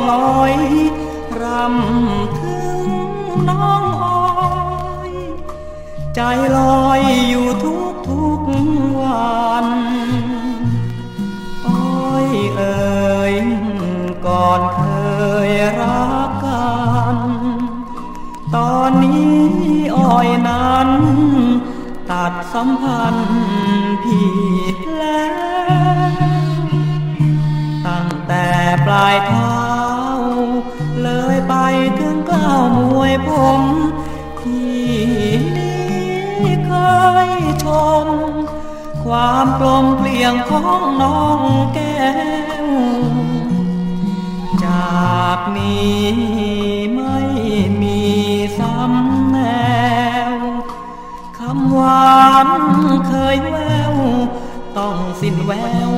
งอยรำถึงน้องอ้อยใจลอยอยู่ทุกทุกวันอ้อยเอ่ยก่อนเคยรักกัน ตอนนี้อ้อยนั้น ตัดสัมพันธ์ผิดแล้ว ตั้งแต่ปลายทาเผมที่นี่เคยชม ความกลมเกลี่ยงของน้องแก้ว จากนี้ไม่มีซ้ำแนวคำหวานเคยแววต้องสิ้นแวว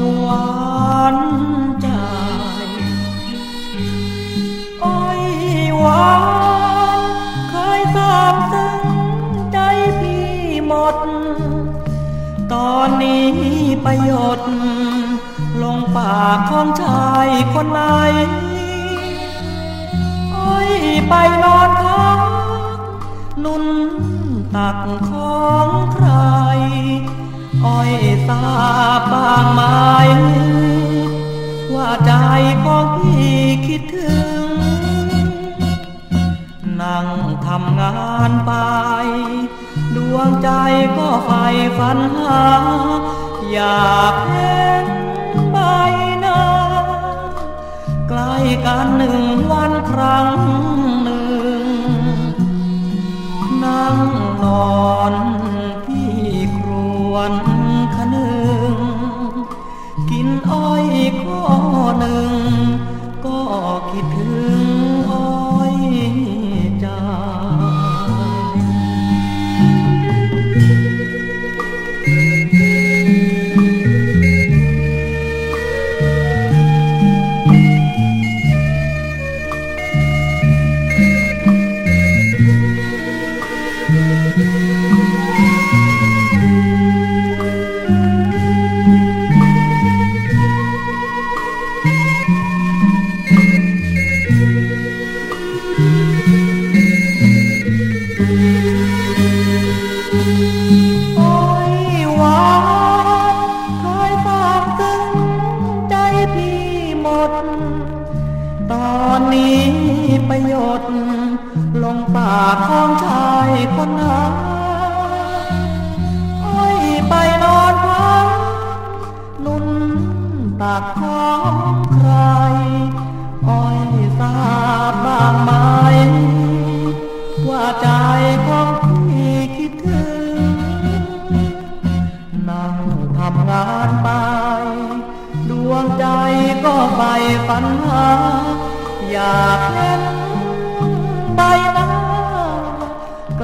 ตอนนี้ประโยชน์ลงปากของชายคนไหนอ้อยไปนอนพักนุ่นตักของใคร อ้อยทราบบางไหมว่าใจของพี่คิดถึง นั่งทำงานไป ดวงใจก็ใฝ่ฝันหา อยากเห็นใบหน้าใกล้กันหนึ่งวันครั้งหนึ่ง นั่งนอนที่ครวนขนึง กินอ้อยข้อหนึ่ง ก็คิดถึงากของชายคนนั้นโอ้ยไปนอนพักนุ่นตักของใครอ้อยทราบบ้างไหมว่าใจของพี่คิดถึง นั่งทำงานไป ดวงใจก็ไปฝันหาอยากเห็นใบ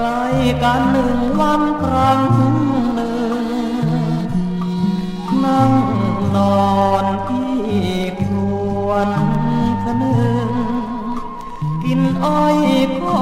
กล้กันหนึ่งวันครั้งหนึ่ง นั่งนอนที่ครวนคนึงกินอ้อยข้อ